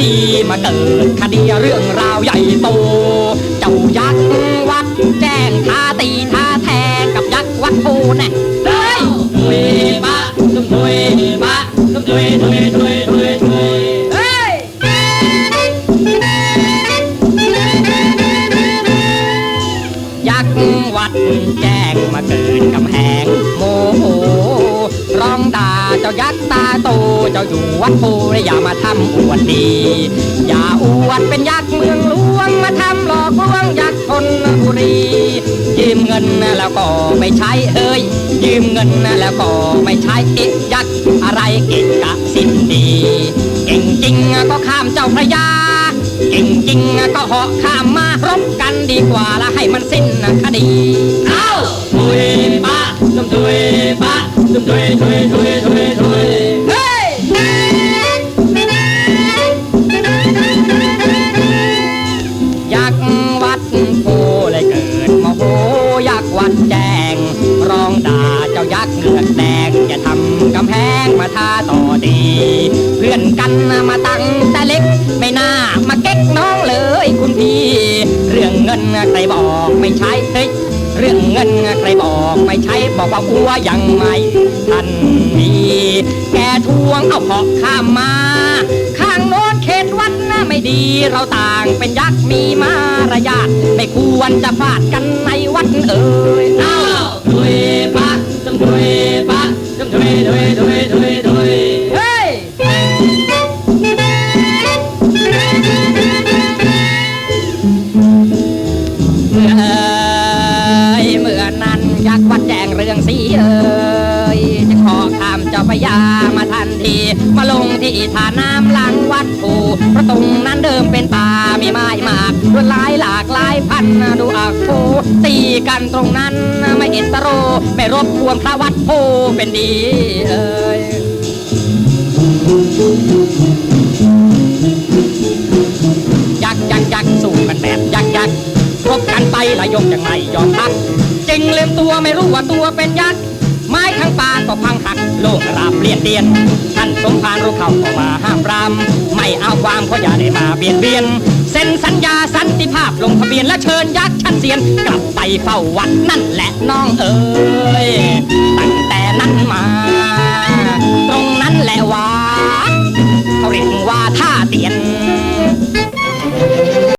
ดีมาเกิดคดีเรื่องราวใหญ่โต เจ้ายักษ์วัดแจ้งท้าตีท้าแทงกับยักษ์วัดโพแน่เฮ้ยถุยปะตุ้มถุยปะตุ้มถุยถุยถุยถุยถุยเฮ้ยยักษ์วัดแจ้งมาเกิดกำแพงโมโหร้องด่า จ้ายักษ์ตาโตเจ้าอยู่วัดโพและอย่ามาทำอวดดี อย่าอวดเป็นยักษ์เมืองหลวงมาทำหลอกลวงยักษ์คนบุรี ยืมเงินแล้วก็ไม่ใช้เฮ้ยยืมเงินแล้วก็ไม่ใช้เอ๊ะยักษ์อะไรเก่งกะสิ้นดีเก่งจริงก็ข้ามเจ้าพระยาเก่งจริงก็เหาะข้ามมารบกันดีกว่าละให้มันสิ้นคดีเอ้า อนกันมาตั้งแต่เล็ก ไม่น่ามาเก๊กน้องเลยคุณพี่ เรื่องเงินใครบอกไม่ใช่เฮ้ยเรื่องเงินใครบอกไม่ใช่บอกว่าอัวยังไม่ทันมีแกทวงเอาเหาะข้ามมา ข้างโน้นเขตวัดนะไม่ดีเราต่างเป็นยักษ์มีมารยาทไม่ควรจะฟาดกันในวัดเอ่ยอ้าวถุยปะต้องถุยปะต้องถุยถุยถุยถุย เจ้าพระยามาทันที มาลงที่ท่าน้ำหลังวัดผูเพระตรงนั้นเดิมเป็นป่ามีไม้มากลวดลายหลากหลายพันดูอักโพตีกันตรงนั้นไม่เอ็นตโร ไม่รบกวนพระวัดโพเป็นดีเอ่ยยักษ์ยักษ์ยักษ์สู้กันแบบยักษ์ยักษ์รบกันไปละยกยังไม่ยอมพักจริงลืมตัวไม่รู้ว่าตัวเป็นยักษ์ ไม้ทั้งป่าก็พังหักโลกราบเปลี่ยนเตียน ท่านสมภารรู้เข้าก็มาห้ามปราม ไม่เอาความเพราะอย่าได้มาเบียดเบียน เซ็นสัญญาสันติภาพลงทะเบียนและเชิญยักษ์ชั้นเซียน กลับไปเฝ้าวัดนั่นแหละน้องเอ๋ยตั้งแต่นั้นมา ตรงนั้นแหละวัดเขาเรียกว่าท่าเตียน